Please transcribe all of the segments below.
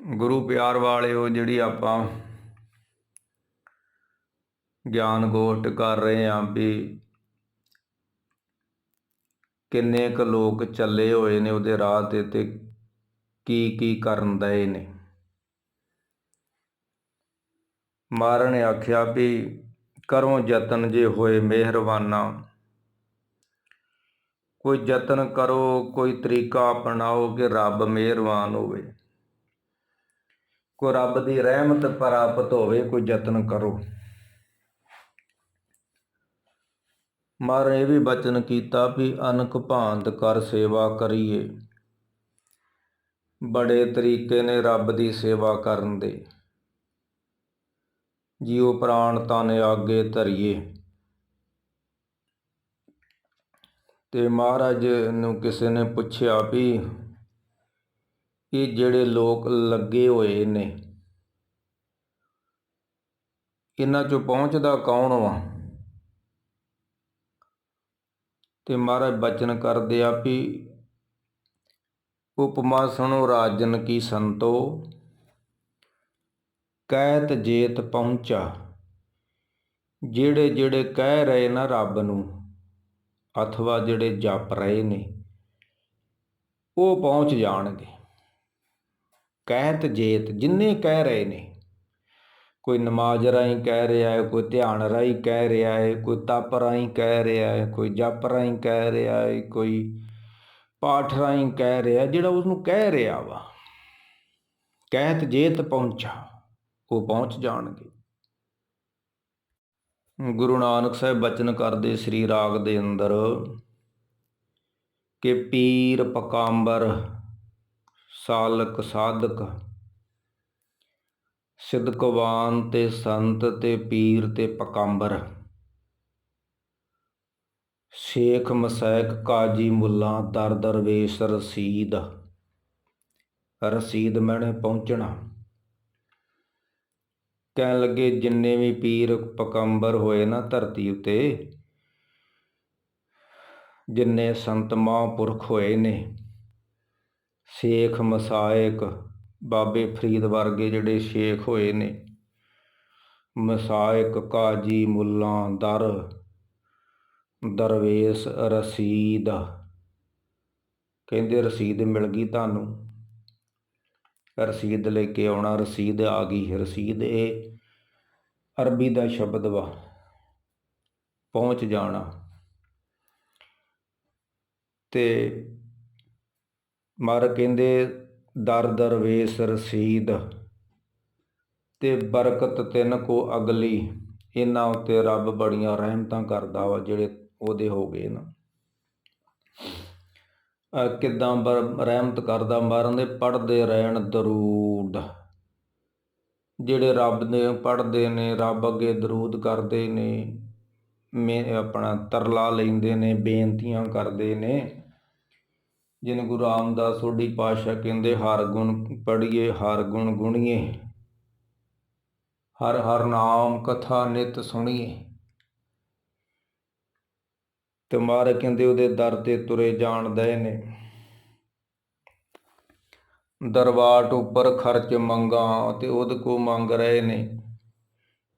ਗੁਰੂ ਪਿਆਰ ਵਾਲਿਓ, ਜਿਹੜੀ ਆਪਾਂ ਗਿਆਨ ਗੋਸ਼ਟ ਕਰ ਰਹੇ ਆਂ ਵੀ ਕਿੰਨੇ ਕੁ ਲੋਕ ਚੱਲੇ ਹੋਏ ਨੇ ਉਹਦੇ ਰਾਹ ਤੇ ਤੇ ਕੀ ਕੀ ਕਰਨ ਦਏ ਨੇ। ਮਾਰਨ ਨੇ ਆਖਿਆ ਵੀ ਕਰੋ ਯਤਨ ਜੇ ਹੋਏ ਮਿਹਰਬਾਨਾ। ਕੋਈ ਯਤਨ ਕਰੋ, ਕੋਈ ਤਰੀਕਾ ਅਪਣਾਓ ਕਿ ਰੱਬ ਮਿਹਰਬਾਨ ਹੋਵੇ। ਕੋਈ ਰੱਬ ਦੀ ਰਹਿਮਤ ਪ੍ਰਾਪਤ ਹੋਵੇ ਕੋਈ ਯਤਨ ਕਰੋ। ਮਰ ਇਹ ਵੀ ਬਚਨ ਕੀਤਾ ਵੀ ਅਨਕ ਭਾਂਤ ਕਰ ਸੇਵਾ ਕਰੀਏ। ਬੜੇ ਤਰੀਕੇ ਨੇ ਰੱਬ ਦੀ ਸੇਵਾ ਕਰਨ ਦੇ। ਜੀਉ ਪ੍ਰਾਣ ਤਨ ਆਗੇ ਧਰੀਏ। ਤੇ ਮਹਾਰਾਜ ਨੂੰ ਕਿਸੇ ਨੇ ਪੁੱਛਿਆ ਵੀ ਇਹ ਜਿਹੜੇ ਲੋਕ ਲੱਗੇ ਹੋਏ ਨੇ, ਇਹਨਾਂ ਚੋਂ ਪਹੁੰਚਦਾ ਕੌਣ ਵਾ? ਤੇ ਮਹਾਰਾਜ ਬਚਨ ਕਰਦੇ ਆ ਵੀ ਉਪਮਾ ਸੁਣੋ ਰਾਜਨ ਕੀ ਸੰਤੋ, ਕਹਿਤ ਜੇਤ ਪਹੁੰਚਾ, ਜਿਹੜੇ ਜਿਹੜੇ ਕਹਿ ਰਹੇ ਨਾ ਰੱਬ ਨੂੰ, ਅਥਵਾ ਜਿਹੜੇ ਜਪ ਰਹੇ ਨੇ, ਉਹ ਪਹੁੰਚ ਜਾਣਗੇ। ਕਹਿਤ ਜੇਤ, ਜਿੰਨੇ ਕਹਿ ਰਹੇ ਨੇ। ਕੋਈ ਨਮਾਜ਼ ਰਾਹੀਂ ਕਹਿ ਰਿਹਾ ਹੈ, ਕੋਈ ਧਿਆਨ ਰਾਹੀਂ ਕਹਿ ਰਿਹਾ ਹੈ, ਕੋਈ ਤਪ ਰਾਹੀਂ ਕਹਿ ਰਿਹਾ ਹੈ, ਕੋਈ ਜਪ ਰਾਹੀਂ ਕਹਿ ਰਿਹਾ ਹੈ, ਕੋਈ ਪਾਠ ਰਾਹੀਂ ਕਹਿ ਰਿਹਾ ਜਿਹੜਾ ਉਸ ਨੂੰ ਕਹਿ ਰਿਹਾ ਵਾ। ਕਹਿਤ ਜੇਤ ਪਹੁੰਚਾ, ਉਹ ਪਹੁੰਚ ਜਾਣਗੇ। ਗੁਰੂ ਨਾਨਕ ਸਾਹਿਬ ਬਚਨ ਕਰਦੇ ਸ੍ਰੀ ਰਾਗ ਦੇ ਅੰਦਰ, ਕਿ ਪੀਰ ਪਕਾੰਬਰ ਸਾਲਕ ਸਾਧਕ। ਸਿੱਧਕਵਾਨ ਤੇ ਸੰਤ ਤੇ ਪੀਰ ਤੇ ਪਕੰਬਰ। ਸ਼ੇਖ ਮਸੈਕ ਕਾਜੀ ਮੁੱਲਾ ਦਰ ਦਰਵੇਸ਼ ਰਸੀਦ। ਰਸੀਦ ਮਹਿਣੇ ਪਹੁੰਚਣਾ। ਕਹਿਣ ਲੱਗੇ, ਜਿੰਨੇ ਵੀ ਪੀਰ ਪਕੰਬਰ ਹੋਏ ਨਾ ਧਰਤੀ ਉਤੇ, ਜਿੰਨੇ ਸੰਤ ਮਹਾਂਪੁਰਖ ਹੋਏ ਨੇ ਸ਼ੇਖ ਮਸਾਇਕ ਬਾਬੇ ਫਰੀਦ ਵਰਗੇ ਜਿਹੜੇ ਸ਼ੇਖ ਹੋਏ ਨੇ। ਮਸਾਇਕ ਕਾਜੀ ਮੁੱਲਾ ਦਰ, ਦਰਵੇਸ਼ ਰਸੀਦ। ਕਹਿੰਦੇ ਰਸੀਦ ਮਿਲ ਗਈ ਤੁਹਾਨੂੰ? ਰਸੀਦ ਲੈ ਕੇ ਆਉਣਾ, ਰਸੀਦ ਆ ਗਈ। ਰਸੀਦ ਇਹ ਅਰਬੀ ਦਾ ਸ਼ਬਦ ਵਾ, ਪਹੁੰਚ ਜਾਣਾ। ਤੇ ਮਰ ਕਹਿੰਦੇ, ਦਰ ਦਰਵੇਸ਼ ਰਸੀਦ ਤੇ ਬਰਕਤ ਤਿੰਨ ਕੋ ਅਗਲੀ। ਇਹਨਾਂ ਉੱਤੇ ਰੱਬ ਬੜੀਆਂ ਰਹਿਮਤਾਂ ਕਰਦਾ ਵਾ, ਜਿਹੜੇ ਉਹਦੇ ਹੋ ਗਏ ਨਾ। ਕਿੱਦਾਂ ਰਹਿਮਤ ਕਰਦਾ ਮਰਨ ਦੇ ਪੜਦੇ ਰਹਿਣ ਦਰੂਦ। ਜਿਹੜੇ ਰੱਬ ਦੇ ਪੜਦੇ ਨੇ, ਰੱਬ ਅੱਗੇ ਦਰੂਦ ਕਰਦੇ ਨੇ, ਮੇ, ਆਪਣਾ ਤਰਲਾ ਲੈਂਦੇ ਨੇ, ਬੇਨਤੀਆਂ ਕਰਦੇ ਨੇ ਜਿਨ ਗੁਰੂ ਰਾਮਦਾਸ ਸੋਢੀ ਪਾਸ਼ਾ ਕਹਿੰਦੇ, ਹਰ ਗੁਣ ਪੜੀਏ ਹਰ ਗੁਣ ਗੁਣੀਏ। ਹਰ ਹਰ ਨਾਮ ਕਥਾ ਨਿਤ ਸੁਣੀਏ। ਤੇ ਮਾਰੇ ਕਹਿੰਦੇ, ਉਹਦੇ ਦਰ ਤੇ ਤੁਰੇ ਜਾਣ ਦੇ ਨੇ। ਦਰਬਾਰ ਉੱਪਰ ਖਰਚ ਮੰਗਾ ਤੇ ਉਹਦੇ ਕੋ ਮੰਗ ਰਹੇ ਨੇ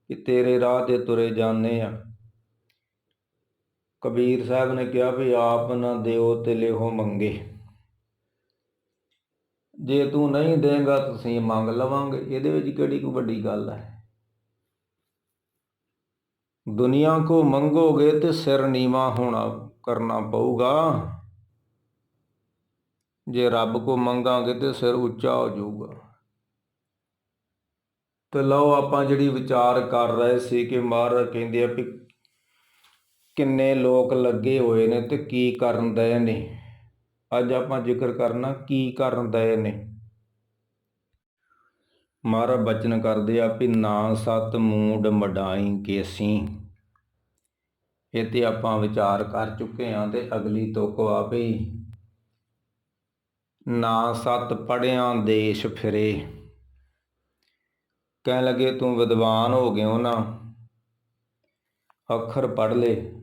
ਕਿ ਤੇਰੇ ਰਾਹ ਤੇ ਤੁਰੇ ਜਾਂਦੇ ਆ। ਕਬੀਰ ਸਾਹਿਬ ਨੇ ਕਿਹਾ ਵੀ ਆਪ ਨਾ ਦਿਓ ਤੇ ਲਿਹੋ ਮੰਗੇ। ਜੇ ਤੂੰ ਨਹੀਂ ਦੇਂਗਾ, ਤੁਸੀਂ ਮੰਗ ਲਵਾਂਗੇ। ਇਹਦੇ ਵਿੱਚ ਕਿਹੜੀ ਕੋਈ ਵੱਡੀ ਗੱਲ ਹੈ? ਦੁਨੀਆ ਕੋ ਮੰਗੋਗੇ ਤੇ ਸਿਰ ਨੀਵਾ ਹੋਣਾ, ਕਰਨਾ ਪਊਗਾ। ਜੇ ਰੱਬ ਕੋ ਮੰਗਾਂਗੇ ਤੇ ਸਿਰ ਉੱਚਾ ਹੋ ਜਾਊਗਾ। ਤੇ ਲਓ ਆਪਾਂ ਜਿਹੜੀ ਵਿਚਾਰ ਕਰ ਰਹੇ ਸੀ ਕਿ ਮਹਾਰਾਜ ਕਹਿੰਦੇ ਆ ਵੀ ਕਿੰਨੇ ਲੋਕ ਲੱਗੇ ਹੋਏ ਨੇ ਤੇ ਕੀ ਕਰਨ ਦੇ ਨੇ। ਅੱਜ ਆਪਾਂ ਜ਼ਿਕਰ ਕਰਨਾ ਕੀ ਕਰਨ ਦਏ ਨੇ। ਮਹਾਰਾਜ ਬਚਨ ਕਰਦੇ ਆ ਵੀ ਨਾ ਸਤ ਮੂਡ ਮਡਾਈ ਕੇਸੀ। ਇਹ ਤੇ ਆਪਾਂ ਵਿਚਾਰ ਕਰ ਚੁੱਕੇ ਆ ਤੇ ਅਗਲੀ ਤੁਕ ਆ ਵੀ ਨਾ ਸਤ ਪੜਿਆਂ ਦੇਸ਼ ਫਿਰੇ। ਕਹਿਣ ਲੱਗੇ, ਤੂੰ ਵਿਦਵਾਨ ਹੋ ਗਿਓ ਨਾ। ਅੱਖਰ ਪੜ ਲੇ।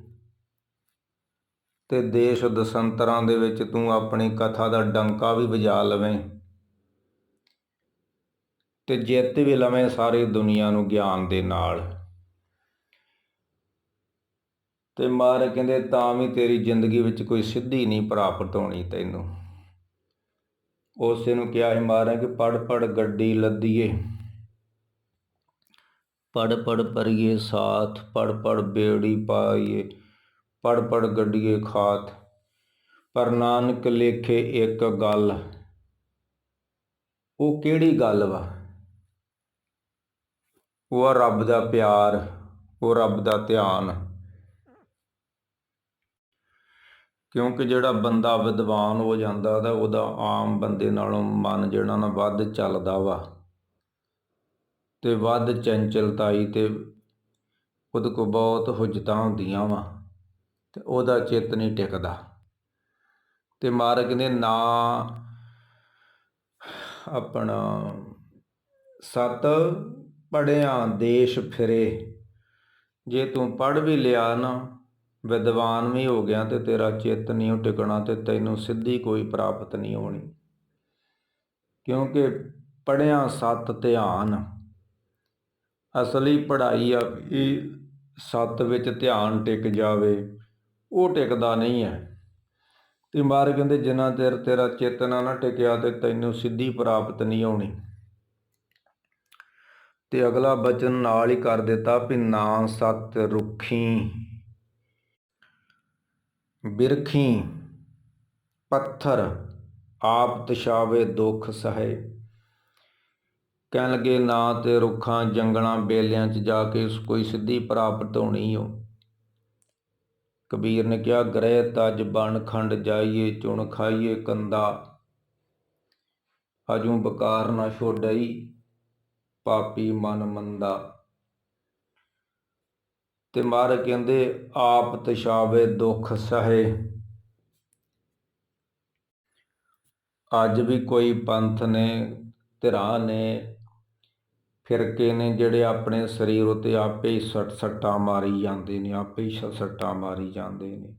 ਤੇ ਦੇਸ਼ ਦਸੰਤਰਾਂ ਦੇ ਵਿੱਚ ਤੂੰ ਆਪਣੀ ਕਥਾ ਦਾ ਡੰਕਾ ਵੀ ਵਜਾ ਲਵੇਂ। ਤੇ ਜਿੱਤ ਵੀ ਲਵੇਂ ਸਾਰੀ ਦੁਨੀਆ ਨੂੰ ਗਿਆਨ ਦੇ ਨਾਲ। ਤੇ ਮਾਰ ਕਹਿੰਦੇ, ਤਾਂ ਵੀ ਤੇਰੀ ਜ਼ਿੰਦਗੀ ਵਿੱਚ ਕੋਈ ਸਿੱਧੀ ਨਹੀਂ ਪ੍ਰਾਪਤ ਹੋਣੀ ਤੈਨੂੰ। ਉਸੇ ਨੂੰ ਕਿਹਾ ਸੀ ਮਾਰਾਂ ਕਿ ਪੜ ਪੜ ਗੱਡੀ ਲੱਦੀਏ। ਪੜ ਪੜ ਪਰਿਏ ਸਾਥ ਪੜ ਪੜ ਬੇੜੀ ਪਾਈਏ। ਪੜ ਪੜ ਗੱਡੀਏ ਖਾਤ, ਪਰ ਨਾਨਕ ਲੇਖੇ ਇੱਕ ਗੱਲ। ਉਹ ਕਿਹੜੀ ਗੱਲ ਵਾ? ਉਹ ਆ ਰੱਬ ਦਾ ਪਿਆਰ, ਉਹ ਰੱਬ ਦਾ ਧਿਆਨ। ਕਿਉਂਕਿ ਜਿਹੜਾ ਬੰਦਾ ਵਿਦਵਾਨ ਹੋ ਜਾਂਦਾ ਤਾਂ ਉਹਦਾ ਆਮ ਬੰਦੇ ਨਾਲੋਂ ਮਨ ਜਿਹੜਾ ਨਾ ਵੱਧ ਚੱਲਦਾ ਵਾ। ਤੇ ਵੱਧ ਚੰਚਲਤਾਈ ਤੇ ਉਹਦੇ ਕੋ ਬਹੁਤ ਹੁਜਤਾਂ ਹੁੰਦੀਆਂ ਵਾ। ਤੇ ਉਹਦਾ ਚਿੱਤ ਨਹੀਂ ਟਿਕਦਾ। ਤੇ ਮਾਰਗ ਨੇ ਨਾ ਆਪਣਾ ਸਤ ਪੜਿਆ ਦੇਸ਼ ਫਿਰੇ। ਜੇ ਤੂੰ ਪੜ ਵੀ ਲਿਆ ਨਾ, ਵਿਦਵਾਨ ਵੀ ਹੋ ਗਿਆ ਤੇ ਤੇਰਾ ਚਿੱਤ ਨਹੀਂ ਉਹ ਟਿਕਣਾ ਤੇ ਤੈਨੂੰ ਸਿੱਧੀ ਕੋਈ ਪ੍ਰਾਪਤ ਨਹੀਂ ਹੋਣੀ। ਕਿਉਂਕਿ ਪੜਿਆ ਸਤ ਧਿਆਨ। ਅਸਲੀ ਪੜ੍ਹਾਈ ਆ ਇਹ ਸਤ ਵਿੱਚ ਧਿਆਨ ਟਿਕ ਜਾਵੇ। ਉਹ ਟਿਕਦਾ ਨਹੀਂ ਹੈ। ਤੇ ਮਾਰ ਕਹਿੰਦੇ, ਜਿੰਨਾ ਚਿਰ ਤੇਰਾ ਚੇਤਨਾ ਨਾ ਟਿਕਿਆ ਤੇ ਤੈਨੂੰ ਸਿੱਧੀ ਪ੍ਰਾਪਤ ਨਹੀਂ ਹੋਣੀ। ਤੇ ਅਗਲਾ ਬਚਨ ਨਾਲ ਹੀ ਕਰ ਦਿੱਤਾ ਵੀ ਨਾ ਸਤ ਰੁੱਖੀ, ਬਿਰਖੀ, ਪੱਥਰ ਆਪ ਤਸ਼ਾਵੇ ਦੁੱਖ ਸਹੇ। ਕਹਿਣ ਲੱਗੇ, ਨਾ ਤੇ ਰੁੱਖਾਂ ਜੰਗਲਾਂ ਬੇਲਿਆਂ 'ਚ ਜਾ ਕੇ ਕੋਈ ਸਿੱਧੀ ਪ੍ਰਾਪਤ ਹੋਣੀ ਹੋ ਕਬੀਰ ਨੇ ਕਿਹਾ, ਗ੍ਰਹਿ ਤਜ ਬਣ ਖੰਡ ਜਾਈਏ, ਚੁਣ ਖਾਈਏ ਕੰਦਾ। ਅਜੂ ਬਕਾਰ ਨਾ ਛੋੜਈ ਪਾਪੀ ਮਨ ਮੰਦਾ। ਤੇ ਮਾਰ ਕਹਿੰਦੇ, ਆਪ ਤਸ਼ਾਵੇ ਦੁੱਖ ਸਹੇ। ਅੱਜ ਵੀ ਕੋਈ ਪੰਥ ਨੇ, ਧਿਰਾਂ ਨੇ ਫਿਰਕੇ ਨੇ ਜਿਹੜੇ ਆਪਣੇ ਸਰੀਰ ਉੱਤੇ ਆਪੇ ਹੀ ਸੱਟ ਸੱਟਾਂ ਮਾਰੀ ਜਾਂਦੇ ਨੇ, ਆਪੇ ਹੀ ਸੱਟਾਂ ਮਾਰੀ ਜਾਂਦੇ ਨੇ।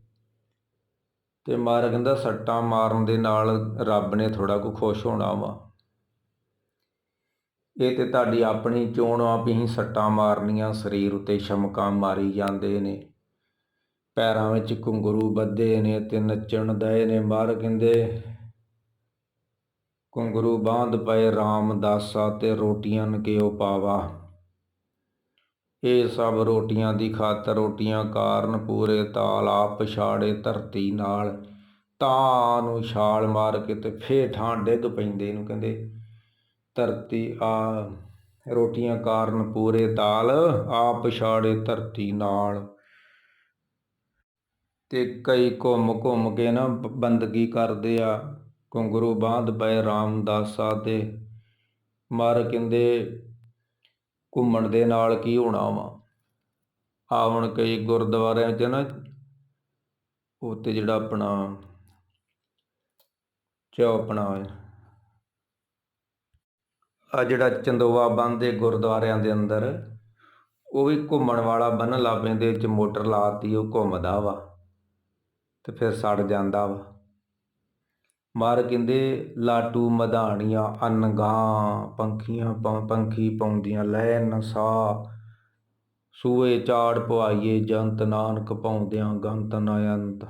ਤੇ ਮਾਰ ਕਹਿੰਦਾ ਸੱਟਾਂ ਮਾਰਨ ਦੇ ਨਾਲ ਰੱਬ ਨੇ ਥੋੜਾ ਕੁ ਖੁਸ਼ ਹੋਣਾ ਵਾ। ਇਹ ਤੇ ਤੁਹਾਡੀ ਆਪਣੀ ਚੋਣ ਆ ਵੀ ਅਸੀਂ ਸੱਟਾਂ ਮਾਰਨੀਆਂ, ਸਰੀਰ ਉੱਤੇ ਸ਼ਮਕਾਂ ਮਾਰੀ ਜਾਂਦੇ ਨੇ। ਪੈਰਾਂ ਵਿੱਚ ਘੁੰਗਰੂ ਬੱਧੇ ਨੇ ਤੇ ਨੱਚਣ ਦਏ ਨੇ। ਮਾਰ ਕਹਿੰਦੇ ਘੁੰਗਰੂ ਬਾਂਧ ਪਏ ਰਾਮਦਾਸਾ ਤੇ ਰੋਟੀਆਂ ਕਿਉ ਪਾਵਾ। ਇਹ ਸਭ ਰੋਟੀਆਂ ਦੀ ਖਾਤਰ ਰੋਟੀਆਂ ਕਾਰਨ ਪੂਰੇ ਤਾਲ ਆਪ ਪਛਾੜੇ ਧਰਤੀ ਨਾਲ। ਤਾਂ ਨੂੰ ਛਾਲ ਮਾਰ ਕੇ ਤੇ ਫੇਰ ਠਾਂ ਡਿੱਗ ਪੈਂਦੇ ਨੂੰ ਕਹਿੰਦੇ, ਧਰਤੀ ਆ, ਰੋਟੀਆਂ ਕਾਰਨ ਪੂਰੇ ਤਾਲ ਆਪ ਪਛਾੜੇ ਧਰਤੀ ਨਾਲ। ਤੇ ਕਈ ਘੁੰਮ ਘੁੰਮ ਕੇ ਨਾ ਬੰਦਗੀ ਕਰਦੇ ਆ। ਘੁੰਗਰੂ ਬਾਂਧ ਪਏ ਰਾਮਦਾਸਾ ਤੇ, ਮਰ ਕਹਿੰਦੇ ਘੁੰਮਣ ਦੇ ਨਾਲ ਕੀ ਹੋਣਾ ਵਾ? ਆ ਹੁਣ ਕਈ ਗੁਰਦੁਆਰਿਆਂ 'ਚ ਨਾ ਉੱਤੇ ਜਿਹੜਾ ਆਪਣਾ ਚੋ ਆਪਣਾ ਆ ਜਿਹੜਾ ਚੰਦੋਵਾ ਬੰਦ ਦੇ ਗੁਰਦੁਆਰਿਆਂ ਦੇ ਅੰਦਰ, ਉਹ ਵੀ ਘੁੰਮਣ ਵਾਲਾ ਬੰਨ ਲਾ ਪੈਂਦੇ ਵਿੱਚ ਮੋਟਰ ਲਾਤੀ ਉਹ ਘੁੰਮਦਾ ਵਾ ਤੇ ਫਿਰ ਸੜ ਜਾਂਦਾ ਵਾ। ਮਾਰ ਕਹਿੰਦੇ ਲਾਟੂ ਮਧਾਣੀਆਂ ਅਨਗਾਂ ਪੰਖੀਆਂ ਪੰਖੀ ਪਾਉਂਦੀਆਂ, ਲੈ ਨਸਾ। ਸੂਏ ਚਾੜ ਪਵਾਈਏ, ਜੰਤ ਨਾਨਕ ਪਾਉਂਦਿਆਂ ਗੰਤ ਨਯੰਤ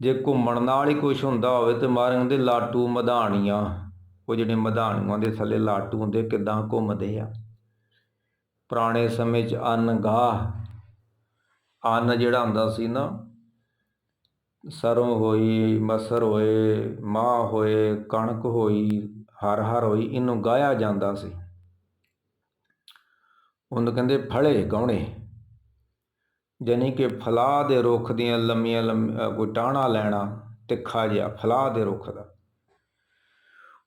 ਜੇ ਘੁੰਮਣ ਨਾਲ ਹੀ ਕੁਝ ਹੁੰਦਾ ਹੋਵੇ ਤੇ ਮਾਰ ਕਹਿੰਦੇ ਲਾਟੂ ਮਧਾਣੀਆਂ। ਉਹ ਜਿਹੜੇ ਮਧਾਣੀਆਂ ਦੇ ਥੱਲੇ ਲਾਟੂ ਹੁੰਦੇ, ਕਿਦਾਂ ਘੁੰਮਦੇ ਆ? ਪੁਰਾਣੇ ਸਮੇਂ 'ਚ ਅਨਗਾਹ, ਅੰਨ ਜਿਹੜਾ ਹੁੰਦਾ ਸੀ ਨਾ ਸਰੋਂ ਹੋਈ, ਮਸਰ ਹੋਏ, ਮਾਂਹ ਹੋਏ, ਕਣਕ ਹੋਈ, ਹਰ ਹਰ ਹੋਈ, ਇਹਨੂੰ ਗਾਇਆ ਜਾਂਦਾ ਸੀ। ਉਹਨੂੰ ਕਹਿੰਦੇ ਫਲੇ ਗਾਉਣੇ ਜਾਨੀ ਕਿ ਫਲਾਹ ਦੇ ਰੁੱਖ ਦੀਆਂ ਲੰਮੀਆਂ ਕੋਈ ਟਾਣਾ ਲੈਣਾ, ਤਿੱਖਾ ਜਿਹਾ ਫਲਾਹ ਦੇ ਰੁੱਖ ਦਾ।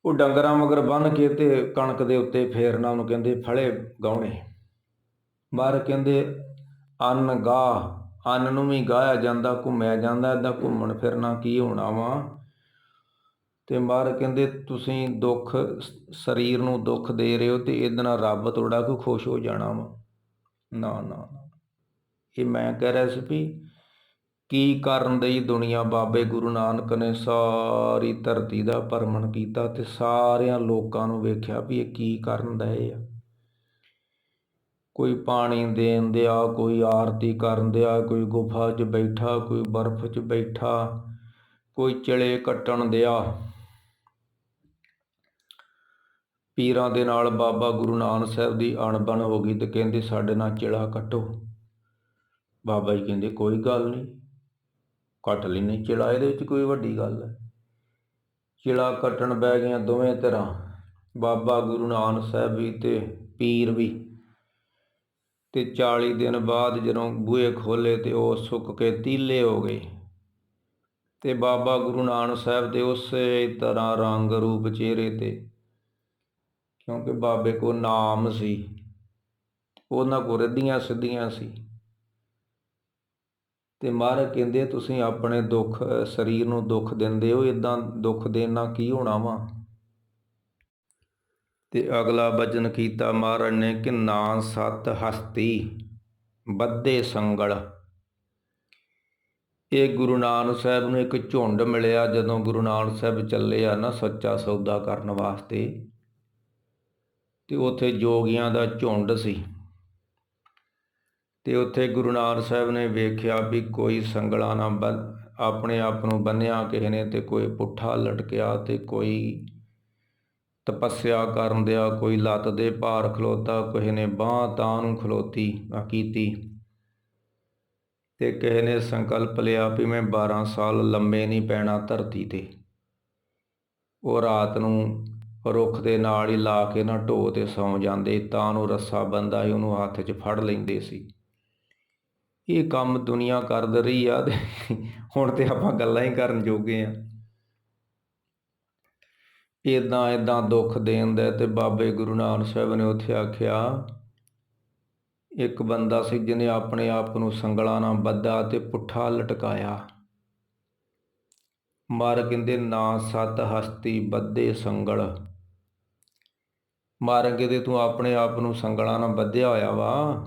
ਉਹ ਡੰਗਰਾਂ ਮਗਰ ਬੰਨ ਕੇ ਤੇ ਕਣਕ ਦੇ ਉੱਤੇ ਫੇਰਨਾ, ਉਹਨੂੰ ਕਹਿੰਦੇ ਫਲੇ ਗਾਉਣੇ ਬਾਹਰ ਕਹਿੰਦੇ, ਅੰਨ ਗਾਹ। ਅੰਨ ਨੂੰ ਵੀ ਗਾਇਆ ਜਾਂਦਾ, ਘੁੰਮਿਆ ਜਾਂਦਾ ਇਦਾਂ ਘੁੰਮਣ ਫਿਰਨਾ ਕੀ ਹੋਣਾ ਵਾ? ਤੇ ਮਾਰ ਕਹਿੰਦੇ, ਤੁਸੀਂ ਦੁੱਖ ਸਰੀਰ ਨੂੰ ਦੁੱਖ ਦੇ ਰਹੇ ਹੋ ਤੇ ਇਹਦੇ ਨਾਲ ਰੱਬ ਤੁਹਾਡਾ ਕੋ ਖੁਸ਼ ਹੋ ਜਾਣਾ ਵਾ। ਨਾ ਨਾ ਇਹ ਮੈਂ ਕਹਿ ਰਿਹਾ ਸੀ ਵੀ ਕੀ ਕਰਨ ਦੀ ਦੁਨੀਆ ਬਾਬੇ ਗੁਰੂ ਨਾਨਕ ਨੇ ਸਾਰੀ ਧਰਤੀ ਦਾ ਭਰਮਣ ਕੀਤਾ ਤੇ ਸਾਰਿਆਂ ਲੋਕਾਂ ਨੂੰ ਵੇਖਿਆ ਵੀ ਇਹ ਕੀ ਕਰਨ ਦਏ ਆ। ਕੋਈ ਪਾਣੀ ਦੇਣ ਦਿਆ, ਕੋਈ ਆਰਤੀ ਕਰਨ ਦਿਆ, ਕੋਈ ਗੁਫਾ 'ਚ ਬੈਠਾ, ਕੋਈ ਬਰਫ਼ 'ਚ ਬੈਠਾ, ਕੋਈ ਚਿਲੇ ਕੱਟਣ ਦਿਆ। ਪੀਰਾਂ ਦੇ ਨਾਲ ਬਾਬਾ ਗੁਰੂ ਨਾਨਕ ਸਾਹਿਬ ਦੀ ਅਣਬਣ ਹੋ ਗਈ ਤੇ ਕਹਿੰਦੇ ਸਾਡੇ ਨਾਲ ਚਿਲਾ ਕੱਟੋ। ਬਾਬਾ ਜੀ ਕਹਿੰਦੇ ਕੋਈ ਗੱਲ ਨਹੀਂ, ਕੱਟ ਲੈਨੇ ਚਿਲਾ, ਇਹਦੇ ਵਿੱਚ ਕੋਈ ਵੱਡੀ ਗੱਲ ਹੈ। ਚਿਲਾ ਕੱਟਣ ਬਹਿ ਗਈਆਂ ਦੋਵੇਂ ਤਰ੍ਹਾਂ ਬਾਬਾ ਗੁਰੂ ਨਾਨਕ ਸਾਹਿਬ ਵੀ ਤੇ ਪੀਰ ਵੀ। ਤੇ 40 ਦਿਨ ਬਾਅਦ ਜਦੋਂ ਬੂਹੇ ਖੋਲੇ ਤੇ ਉਹ ਸੁੱਕ ਕੇ ਤੀਲੇ ਹੋ ਗਏ। ਤੇ ਬਾਬਾ ਗੁਰੂ ਨਾਨਕ ਸਾਹਿਬ ਦੇ ਉਸੇ ਤਰ੍ਹਾਂ ਰੰਗ ਰੂਪ ਚਿਹਰੇ ਤੇ, ਕਿਉਂਕਿ ਬਾਬੇ ਕੋ ਨਾਮ ਸੀ, ਉਹਨਾਂ ਕੋ ਰਿੱਧੀਆਂ ਸਿੱਧੀਆਂ ਸੀ। ਤੇ ਮਹਾਰਾਜ ਕਹਿੰਦੇ, ਤੁਸੀਂ ਆਪਣੇ ਦੁੱਖ, ਸਰੀਰ ਨੂੰ ਦੁੱਖ ਦਿੰਦੇ ਹੋ ਇਦਾਂ ਦੁੱਖ ਦੇਣ ਨਾਲ ਕੀ ਹੋਣਾ ਵਾ? ਤੇ ਅਗਲਾ ਬਚਨ ਕੀਤਾ, ਮਹਾਰਾਜ ਨੇ ਕਿ ਨਾ ਸਤ ਹਸਤੀ ਬੱਧੇ ਸੰਗਲ। ਇਹ ਗੁਰੂ ਨਾਨਕ ਸਾਹਿਬ ਨੂੰ ਇੱਕ ਝੁੰਡ ਮਿਲਿਆ, ਜਦੋਂ ਗੁਰੂ ਨਾਨਕ ਸਾਹਿਬ ਚੱਲੇ ਆ ਨਾ ਸੱਚਾ ਸੌਦਾ ਕਰਨ ਵਾਸਤੇ, ਤੇ ਉੱਥੇ ਜੋਗੀਆਂ ਦਾ ਝੁੰਡ ਸੀ। ਤੇ ਉੱਥੇ ਗੁਰੂ ਨਾਨਕ ਸਾਹਿਬ ਨੇ ਵੇਖਿਆ ਵੀ ਕੋਈ ਸੰਗਲਾ ਨਾ ਆਪਣੇ ਆਪ ਨੂੰ ਬੰਨਿਆ ਕਿਸੇ ਨੇ ਤੇ ਕੋਈ ਪੁੱਠਾ ਲਟਕਿਆ ਤੇ ਕੋਈ ਤਪੱਸਿਆ ਕਰਨ ਦਿਆ ਕੋਈ ਲੱਤ ਦੇ ਭਾਰ ਖਲੋਤਾ, ਕਿਸੇ ਨੇ ਬਾਹ ਤਾਂ ਨੂੰ ਖਲੋਤੀ ਆ ਕੀਤੀ। ਤੇ ਕਿਸੇ ਨੇ ਸੰਕਲਪ ਲਿਆ ਵੀ ਮੈਂ 12 ਸਾਲ ਲੰਮੇ ਨਹੀਂ ਪੈਣਾ ਧਰਤੀ ਤੇ। ਉਹ ਰਾਤ ਨੂੰ ਰੁੱਖ ਦੇ ਨਾਲ ਹੀ ਲਾ ਕੇ ਨਾ ਢੋ ਤੇ ਸੌਂ ਜਾਂਦੇ, ਤਾਂ ਨੂੰ ਰੱਸਾ ਬੰਦਾ ਹੀ ਉਹਨੂੰ ਹੱਥ 'ਚ ਫੜ ਲੈਂਦੇ ਸੀ। ਇਹ ਕੰਮ ਦੁਨੀਆ ਕਰਦ ਰਹੀ ਆ ਤੇ ਹੁਣ ਤੇ ਆਪਾਂ ਗੱਲਾਂ ਹੀ ਕਰਨ ਜੋਗੇ ਆ। ਇਦਾਂ ਇਦਾਂ ਦੁੱਖ ਦੇਣ ਦਾ ਤੇ ਬਾਬੇ ਗੁਰੂ ਨਾਨਕ ਸਾਹਿਬ ਨੇ ਉੱਥੇ ਆਖਿਆ, ਇੱਕ ਬੰਦਾ ਸੀ ਜਿਹਨੇ ਆਪਣੇ ਆਪ ਨੂੰ ਸੰਗਲਾਂ ਨਾਲ ਬੱਧਾ ਤੇ ਪੁੱਠਾ ਲਟਕਾਇਆ। ਮਾਰ ਕਹਿੰਦੇ, ਨਾ ਸਤ ਹਸਤੀ ਬੱਧੇ ਸੰਗਲ। ਮਾਰ ਕਹਿੰਦੇ, ਤੂੰ ਆਪਣੇ ਆਪ ਨੂੰ ਸੰਗਲਾਂ ਨਾਲ ਬੱਧਿਆ ਹੋਇਆ ਵਾ।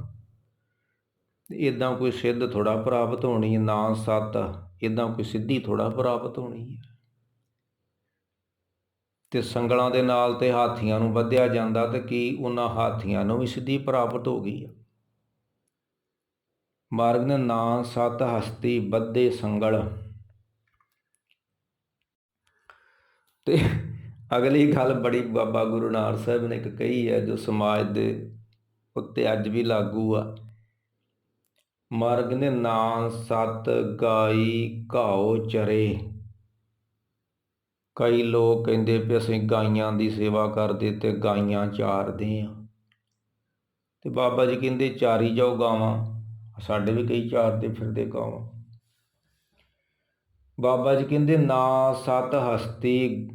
ਇਦਾਂ ਕੋਈ ਸਿੱਧ ਥੋੜਾ ਪ੍ਰਾਪਤ ਹੋਣੀ, ਨਾ ਸਤ ਇਦਾਂ ਕੋਈ ਸਿੱਧੀ ਥੋੜਾ ਪ੍ਰਾਪਤ ਹੋਣੀ ਹੈ। ਤੇ ਸੰਗਲਾਂ ਦੇ ਨਾਲ ਤੇ ਹਾਥੀਆਂ ਨੂੰ ਵਧਿਆ ਜਾਂਦਾ ਤੇ ਕੀ ਉਹਨਾਂ ਹਾਥੀਆਂ ਨੂੰ ਵੀ ਸਿੱਧੀ ਪ੍ਰਾਪਤ ਹੋ ਗਈ ਮਾਰਗ ਨੇ ਨਾ ਸਤ ਹਸਤੀ ਬੱਧੇ ਸੰਗਲ। ਤੇ ਅਗਲੀ ਗੱਲ ਬੜੀ ਬਾਬਾ ਗੁਰੂ ਨਾਨਕ ਸਾਹਿਬ ਨੇ ਇੱਕ ਕਹੀ ਹੈ, ਜੋ ਸਮਾਜ ਦੇ ਉੱਤੇ ਅੱਜ ਵੀ ਲਾਗੂ ਆ। ਮਾਰਗ ਨੇ ਨਾ ਸਤ ਗਾਈ ਘਾਓ ਚਰੇ। ਕਈ ਲੋਕ ਕਹਿੰਦੇ ਵੀ ਅਸੀਂ ਗਾਈਆਂ ਦੀ ਸੇਵਾ ਕਰਦੇ ਅਤੇ ਗਾਈਆਂ ਚਾਰਦੇ ਹਾਂ। ਅਤੇ ਬਾਬਾ ਜੀ ਕਹਿੰਦੇ, ਚਾਰੀ ਜਾਓ ਗਾਵਾਂ, ਸਾਡੇ ਵੀ ਕਈ ਚਾਰਦੇ ਫਿਰਦੇ ਗਾਵਾਂ। ਬਾਬਾ ਜੀ ਕਹਿੰਦੇ, ਨਾ ਸਤ ਹਸਤੀ,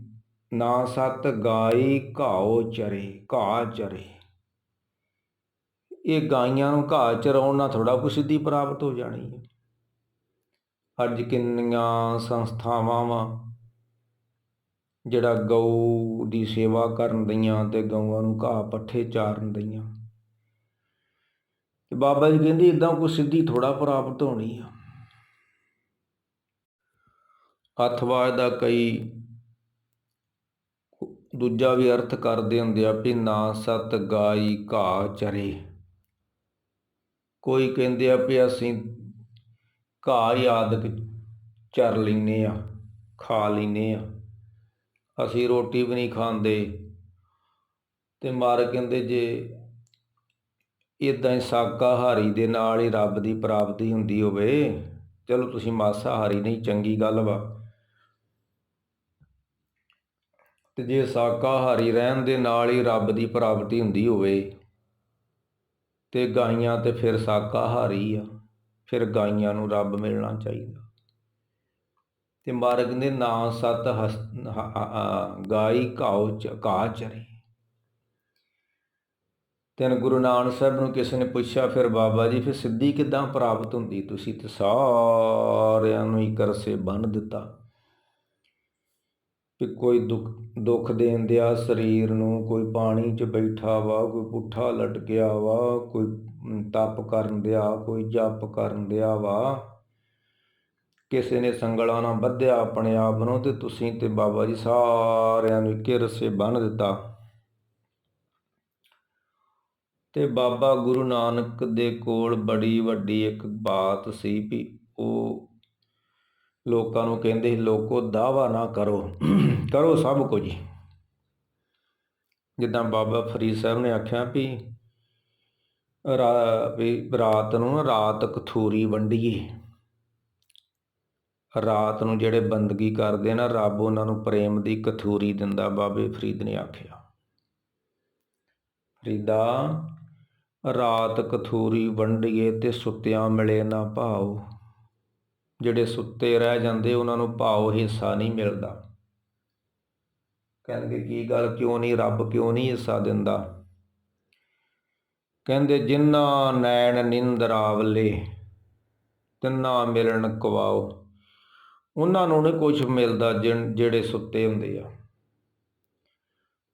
ਨਾ ਸਤ ਗਾਈ, ਘਾਓ ਚਰੇ, ਘਾਹ ਚਰੇ। ਇਹ ਗਾਈਆਂ ਨੂੰ ਘਾਹ ਚਰਾਉਣ ਨਾਲ ਥੋੜਾ ਕੁਛ ਸਿੱਧੀ ਪ੍ਰਾਪਤ ਹੋ ਜਾਣੀ ਹੈ। ਅੱਜ ਕਿੰਨੀਆਂ ਸੰਸਥਾਵਾਂ ਵਾ ਜਿਹੜਾ ਗਊ ਦੀ ਸੇਵਾ ਕਰਨ ਦਈਆਂ ਤੇ ਗਊਆਂ ਨੂੰ ਘਾਹ ਪੱਠੇ ਚਾਰਨ ਦਈਆਂ। ਤੇ ਬਾਬਾ ਜੀ ਕਹਿੰਦੇ ਇਦਾਂ ਕੋਈ ਸਿੱਧੀ ਥੋੜਾ ਪ੍ਰਾਪਤ ਹੋਣੀ ਆ। ਅਥਵਾ ਦਾ ਕਈ ਦੂਜਾ ਵੀ ਅਰਥ ਕਰਦੇ ਹੁੰਦੇ ਆ ਵੀ ਨਾ ਸਤ ਗਾਈ ਘਾਹ ਚਰੇ। ਕੋਈ ਕਹਿੰਦੇ ਆ ਵੀ ਅਸੀਂ ਘਾਹ ਯਾਦਕ ਚਰ ਲੈਨੇ ਆ, ਖਾ ਲੈਨੇ ਆ। ਅਸੀਂ ਰੋਟੀ ਵੀ ਨਹੀਂ ਖਾਂਦੇ। ਤੇ ਮਾਰ ਕਹਿੰਦੇ ਜੇ ਇਦਾਂ ਹੀ ਸਾਕਾਹਾਰੀ ਦੇ ਨਾਲ ਹੀ ਰੱਬ ਦੀ ਪ੍ਰਾਪਤੀ ਹੁੰਦੀ ਹੋਵੇ, ਚਲੋ ਤੁਸੀਂ ਮਾਸਾਹਾਰੀ ਨਹੀਂ, ਚੰਗੀ ਗੱਲ ਵਾ। ਤੇ ਜੇ ਸਾਕਾਹਾਰੀ ਰਹਿਣ ਦੇ ਨਾਲ ਹੀ ਰੱਬ ਦੀ ਪ੍ਰਾਪਤੀ ਹੁੰਦੀ ਹੋਵੇ, ਤੇ ਗਾਈਆਂ ਤੇ ਫਿਰ ਸਾਕਾਹਾਰੀ ਆ। ਫਿਰ ਗਾਈਆਂ ਨੂੰ ਰੱਬ ਮਿਲਣਾ ਚਾਹੀਦਾ। ਤੇ ਮਾਰਗ ਨੇ ਨਾ ਸਤ ਗਾਈ ਘਾਉ ਚ ਘਾ ਚਰੀ। ਤੈਨ ਗੁਰੂ ਨਾਨਕ ਸਾਹਿਬ ਨੂੰ ਕਿਸੇ ਨੇ ਪੁੱਛਿਆ, ਫਿਰ ਬਾਬਾ ਜੀ, ਫਿਰ ਸਿੱਧੀ ਕਿਦਾਂ ਪ੍ਰਾਪਤ ਹੁੰਦੀ? ਤੁਸੀਂ ਤੇ ਸਾਰਿਆਂ ਨੂੰ ਹੀ ਕਰਸੇ ਬੰਨ ਦਿੱਤਾ ਕਿ ਕੋਈ ਦੁੱਖ ਦੁੱਖ ਦੇਣ ਦਿਆ ਸਰੀਰ ਨੂੰ, ਕੋਈ ਪਾਣੀ 'ਚ ਬੈਠਾ ਵਾ, ਕੋਈ ਪੁੱਠਾ ਲਟਕਿਆ ਵਾ, ਕੋਈ ਤਪ ਕਰਨ ਦਿਆ, ਕੋਈ ਜਪ ਕਰਨ ਦਿਆ ਵਾ। ਕਿਸੇ ਨੇ ਸੰਗਲਾਂ ਨਾਲ ਬੱਧਿਆ ਆਪਣੇ ਆਪ ਨੂੰ ਤੇ ਤੁਸੀਂ ਤੇ ਬਾਬਾ ਜੀ ਸਾਰਿਆਂ ਨੂੰ ਇੱਕੇ ਰਸੇ ਬੰਨ੍ਹ ਦਿੱਤਾ। ਤੇ ਬਾਬਾ ਗੁਰੂ ਨਾਨਕ ਦੇ ਕੋਲ ਬੜੀ ਵੱਡੀ ਇੱਕ ਬਾਤ ਸੀ ਵੀ ਉਹ ਲੋਕਾਂ ਨੂੰ ਕਹਿੰਦੇ ਸੀ, ਲੋਕੋ, ਦਾਵਾ ਨਾ ਕਰੋ ਕਰੋ ਸਭ ਕੁਝ। ਜਿੱਦਾਂ ਬਾਬਾ ਫਰੀਦ ਸਾਹਿਬ ਨੇ ਆਖਿਆ ਵੀ ਵੀ ਰਾਤ ਨੂੰ ਨਾ ਰਾਤ ਕਥੂਰੀ ਵੰਡੀਏ। ਰਾਤ ਨੂੰ ਜਿਹੜੇ ਬੰਦਗੀ ਕਰਦੇ ਨਾ, ਰੱਬ ਉਹਨਾਂ ਨੂੰ ਪ੍ਰੇਮ ਦੀ ਕਥੂਰੀ ਦਿੰਦਾ, ਬਾਬੇ ਫਰੀਦ ਨੇ ਆਖਿਆ। ਫਰੀਦਾ, ਰਾਤ ਕਥੂਰੀ ਵੰਡੀਏ ਤੇ ਸੁੱਤਿਆਂ ਮਿਲੇ ਨਾ ਭਾਉ। ਜਿਹੜੇ ਸੁੱਤੇ ਰਹਿ ਜਾਂਦੇ, ਉਹਨਾਂ ਨੂੰ ਭਾਉ ਹਿੱਸਾ ਨਹੀਂ ਮਿਲਦਾ। ਕਹਿੰਦੇ, ਕੀ ਗੱਲ, ਕਿਉਂ ਨਹੀਂ, ਰੱਬ ਕਿਉਂ ਨਹੀਂ ਹਿੱਸਾ ਦਿੰਦਾ? ਕਹਿੰਦੇ ਜਿਨ੍ਹਾਂ ਨੈਣ ਨਿੰਦਰਾਵਲੇ ਤਿੰਨਾ ਮਿਲਣ ਕਵਾਓ। ਉਹਨਾਂ ਨੂੰ ਨਹੀਂ ਕੁਝ ਮਿਲਦਾ ਜਿਨ- ਜਿਹੜੇ ਸੁੱਤੇ ਹੁੰਦੇ ਆ।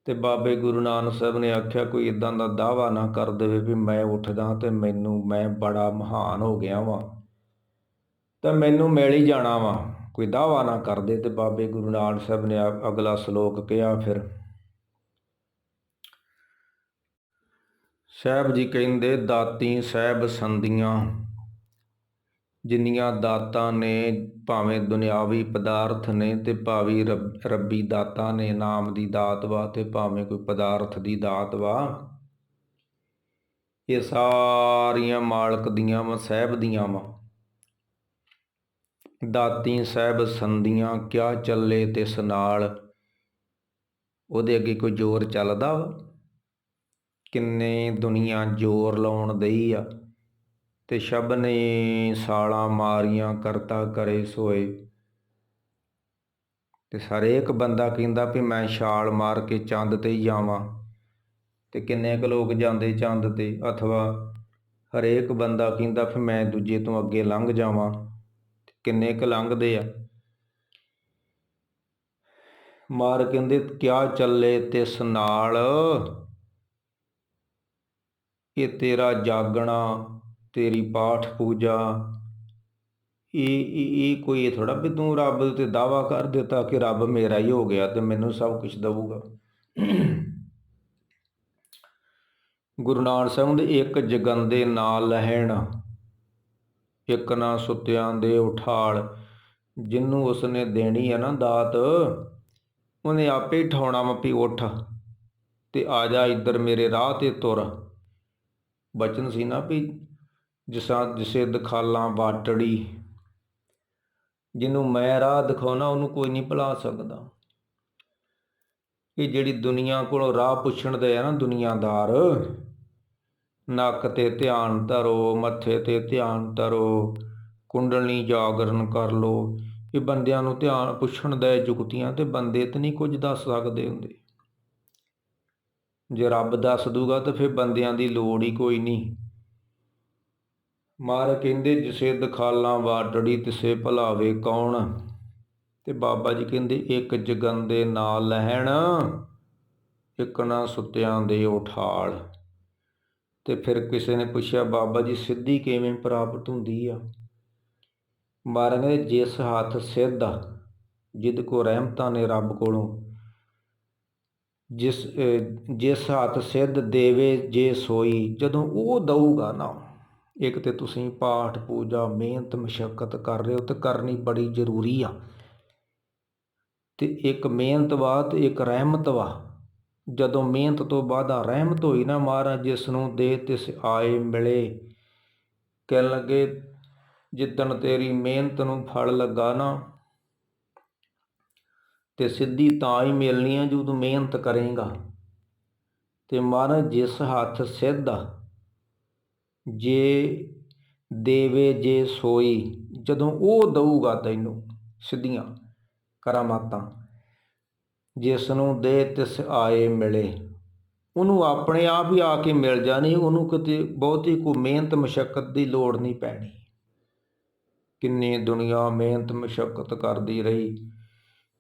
ਤੇ ਬਾਬੇ ਗੁਰੂ ਨਾਨਕ ਸਾਹਿਬ ਨੇ ਆਖਿਆ, ਕੋਈ ਇਦਾਂ ਦਾ ਦਾਵਾ ਨਾ ਕਰ ਦੇਵੇ ਵੀ ਮੈਂ ਉੱਠਦਾ ਤੇ ਮੈਨੂੰ ਮੈਂ ਬੜਾ ਮਹਾਨ ਹੋ ਗਿਆ ਵਾਂ। ਤਾਂ ਮੈਨੂੰ ਮਿਲ ਹੀ ਜਾਣਾ ਵਾ। ਕੋਈ ਦਾਵਾ ਨਾ ਕਰਦੇ ਤੇ ਬਾਬੇ ਗੁਰੂ ਨਾਨਕ ਸਾਹਿਬ ਨੇ ਅਗਲਾ ਸ਼ਲੋਕ ਕਿਹਾ ਫਿਰ। ਸਾਹਿਬ ਜੀ ਕਹਿੰਦੇ, ਦਾਤੀ ਸਾਹਿਬ ਸੰਦੀਆਂ ਜਿੰਨੀਆਂ ਦਾਤਾਂ ਨੇ, ਭਾਵੇਂ ਦੁਨਿਆਵੀ ਪਦਾਰਥ ਨੇ ਤੇ ਭਾਵੇਂ ਰੱਬ- ਰੱਬੀ ਦਾਤਾਂ ਨੇ, ਨਾਮ ਦੀ ਦਾਤ ਵਾ ਤੇ ਭਾਵੇਂ ਕੋਈ ਪਦਾਰਥ ਦੀ ਦਾਤ ਵਾ, ਇਹ ਸਾਰੀਆਂ ਮਾਲਕ ਦੀਆਂ ਵਾ, ਸਾਹਿਬ ਦੀਆਂ ਵਾ। ਦਾਤੀ ਸਾਹਿਬ ਸੰਦੀਆਂ ਕਿਆ ਚੱਲੇ ਤਿਸ ਨਾਲ? ਉਹਦੇ ਅੱਗੇ ਕੋਈ ਜ਼ੋਰ ਚੱਲਦਾ ਵਾ? ਕਿੰਨੇ ਦੁਨੀਆ ਜ਼ੋਰ ਲਾਉਣ ਦਈ ਆ? ਤੇ ਸ਼ਬ ਨੇ ਸਾਲਾਂ ਮਾਰੀਆਂ ਕਰਤਾ ਕਰੇ ਸੋਏ। ਤੇ ਹਰੇਕ ਬੰਦਾ ਕਹਿੰਦਾ ਵੀ ਮੈਂ ਛਾਲ ਮਾਰ ਕੇ ਚੰਦ ਤੇ ਹੀ ਜਾਵਾਂ ਤੇ ਕਿੰਨੇ ਕੁ ਲੋਕ ਜਾਂਦੇ ਚੰਦ ਤੇ? ਅਥਵਾ ਹਰੇਕ ਬੰਦਾ ਕਹਿੰਦਾ ਵੀ ਮੈਂ ਦੂਜੇ ਤੋਂ ਅੱਗੇ ਲੰਘ ਜਾਵਾਂ, ਕਿੰਨੇ ਕੁ ਲੰਘਦੇ ਆ? ਮਾਰ ਕਹਿੰਦੇ, ਕਿਆ ਚੱਲੇ ਤਿਸ ਨਾਲ? ਇਹ ਤੇਰਾ ਜਾਗਣਾ ਤੇਰੀ ਪਾਠ ਪੂਜਾ। ਇਹ ਇਹ ਕੋਈ ਇਹ ਕੋਈ ਥੋੜਾ ਵੀ ਤੂੰ ਰੱਬ ਤੇ ਦਾਵਾ ਕਰ ਦਿੱਤਾ ਕਿ ਰੱਬ ਮੇਰਾ ਹੀ ਹੋ ਗਿਆ ਤੇ ਮੈਨੂੰ ਸਭ ਕੁਝ ਦਊਗਾ। ਗੁਰੂ ਨਾਨਕ ਸਾਹਿਬ ਦੇ ਇੱਕ ਜਗੰਦੇ ਨਾਲ ਲਹਿਣ, ਇੱਕ ਨਾ ਸੁੱਤਿਆਂ ਦੇ ਉਠਾਲ ਜਿਹਨੂੰ ਉਸਨੇ ਦੇਣੀ ਹੈ ਨਾ ਦਾਤ, ਉਹਨੇ ਆਪੇ ਹੀ ਠਾਉਣਾ ਮਪੀ ਉੱਠ ਤੇ ਆ ਜਾ ਇੱਧਰ ਮੇਰੇ ਰਾਹ ਤੇ ਤੁਰ। ਬਚਨ ਸੀ ਨਾ ਵੀ ਜਿਸਾ ਜਿਸੇ ਦਖਾਲਾਂ ਬਾਟੜੀ। ਜਿਹਨੂੰ ਮੈਂ ਰਾਹ ਦਿਖਾਉਣਾ, ਉਹਨੂੰ ਕੋਈ ਨਹੀਂ ਭੁਲਾ ਸਕਦਾ। ਇਹ ਜਿਹੜੀ ਦੁਨੀਆ ਕੋਲੋਂ ਰਾਹ ਪੁੱਛਣ ਦੇ ਆ ਨਾ ਦੁਨੀਆਦਾਰ, ਨੱਕ ਤੇ ਧਿਆਨ ਧਰੋ, ਮੱਥੇ ਤੇ ਧਿਆਨ ਧਰੋ ਕੁੰਡਲਨੀ ਜਾਗਰਨ ਕਰ ਲੋ। ਇਹ ਬੰਦਿਆਂ ਨੂੰ ਧਿਆਨ ਪੁੱਛਣ ਦੇ ਜੁਗਤੀਆਂ ਤੇ ਬੰਦੇ ਤੇ ਨਹੀਂ ਕੁਝ ਦੱਸ ਸਕਦੇ ਹੁੰਦੇ। ਜੇ ਰੱਬ ਦੱਸ ਦੂਗਾ ਤਾਂ ਫਿਰ ਬੰਦਿਆਂ ਦੀ ਲੋੜ ਹੀ ਕੋਈ ਨਹੀਂ। ਮਾਰ ਕਹਿੰਦੇ, ਜਿਸੇ ਦਖਾਲਾਂ ਵਾਟੜੀ ਤਿਸੇ ਭਲਾਵੇ ਕੌਣ? ਤੇ ਬਾਬਾ ਜੀ ਕਹਿੰਦੇ, ਇੱਕ ਜਗਨ ਦੇ ਨਾਲ ਲਹਿਣ, ਇੱਕ ਨਾ ਸੁੱਤਿਆਂ ਦੇ ਉਠਾਲ। ਤੇ ਫਿਰ ਕਿਸੇ ਨੇ ਪੁੱਛਿਆ, ਬਾਬਾ ਜੀ ਸਿੱਧੀ ਕਿਵੇਂ ਪ੍ਰਾਪਤ ਹੁੰਦੀ ਆ? ਮਹਾਰਾਜ ਨੇ ਜਿਸ ਹੱਥ ਸਿੱਧ ਆ, ਜਿਦ ਕੋ ਰਹਿਮਤਾਂ ਨੇ ਰੱਬ ਕੋਲੋਂ। ਜਿਸ ਜਿਸ ਹੱਥ ਸਿੱਧ ਦੇਵੇ, ਜੇ ਸੋਈ, ਜਦੋਂ ਉਹ ਦਊਗਾ ਨਾ ਇੱਕ ਤਾਂ ਤੁਸੀਂ ਪਾਠ, ਪੂਜਾ, ਮਿਹਨਤ, ਮਸ਼ੱਕਤ ਕਰ ਰਹੇ ਹੋ ਤੇ ਕਰਨੀ ਬੜੀ ਜ਼ਰੂਰੀ ਆ। ਅਤੇ ਇੱਕ ਮਿਹਨਤ ਵਾ ਅਤੇ ਇੱਕ ਰਹਿਮਤ ਵਾ। ਜਦੋਂ ਮਿਹਨਤ ਤੋਂ ਬਾਅਦ ਆ ਰਹਿਮਤ ਹੋਈ ਨਾ ਮਹਾਰਾਜ ਜਿਸ ਨੂੰ ਦੇ ਤਿਸ ਆਏ ਮਿਲੇ। ਕਹਿਣ ਲੱਗੇ, ਜਿੱਦਣ ਤੇਰੀ ਮਿਹਨਤ ਨੂੰ ਫਲ ਲੱਗਾ ਨਾ, ਤੇ ਸਿੱਧੀ ਤਾਂ ਹੀ ਮਿਲਣੀ ਹੈ ਜਦੋਂ ਮਿਹਨਤ ਕਰੇਗਾ। ਤੇ ਮਹਾਰਾਜ, ਜਿਸ ਹੱਥ ਸਿੱਧ ਆ ਜੇ ਦੇਵੇ ਜੇ ਸੋਈ, ਜਦੋਂ ਉਹ ਦਊਗਾ ਤੈਨੂੰ ਸਿੱਧੀਆਂ ਕਰਾਮਾਤਾਂ। ਜਿਸ ਨੂੰ ਦੇ ਤਿਸ ਆਏ ਮਿਲੇ, ਉਹਨੂੰ ਆਪਣੇ ਆਪ ਹੀ ਆ ਕੇ ਮਿਲ ਜਾਣੀ, ਉਹਨੂੰ ਕਿਤੇ ਬਹੁਤੀ ਕੋਈ ਮਿਹਨਤ ਮਸ਼ੱਕਤ ਦੀ ਲੋੜ ਨਹੀਂ ਪੈਣੀ। ਕਿੰਨੀ ਦੁਨੀਆ ਮਿਹਨਤ ਮਸ਼ੱਕਤ ਕਰਦੀ ਰਹੀ,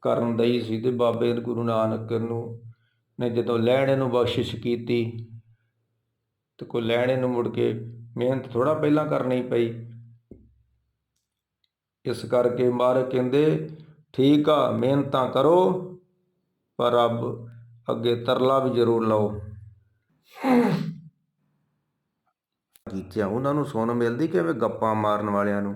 ਕਰਨ ਦਈ ਸੀ ਤੇ ਬਾਬੇ ਗੁਰੂ ਨਾਨਕ ਨੂੰ, ਨੇ ਜਦੋਂ ਲੈਣੇ ਨੂੰ ਬਖਸ਼ਿਸ਼ ਕੀਤੀ, ਤੇ ਕੋਈ ਲੈਣੇ ਨੂੰ ਮੁੜ ਕੇ ਮਿਹਨਤ ਥੋੜਾ ਪਹਿਲਾਂ ਕਰਨੀ ਪਈ। ਇਸ ਕਰਕੇ ਮਹਾਰਾਜ ਕਹਿੰਦੇ, ਠੀਕ ਆ, ਮਿਹਨਤਾਂ ਕਰੋ, ਪਰ ਰੱਬ ਅੱਗੇ ਤਰਲਾ ਵੀ ਜ਼ਰੂਰ ਲਓ। ਕੀਤਿਆ ਉਹਨਾਂ ਨੂੰ ਸੁਣ ਮਿਲਦੀ ਕਿਵੇਂ ਗੱਪਾਂ ਮਾਰਨ ਵਾਲਿਆਂ ਨੂੰ?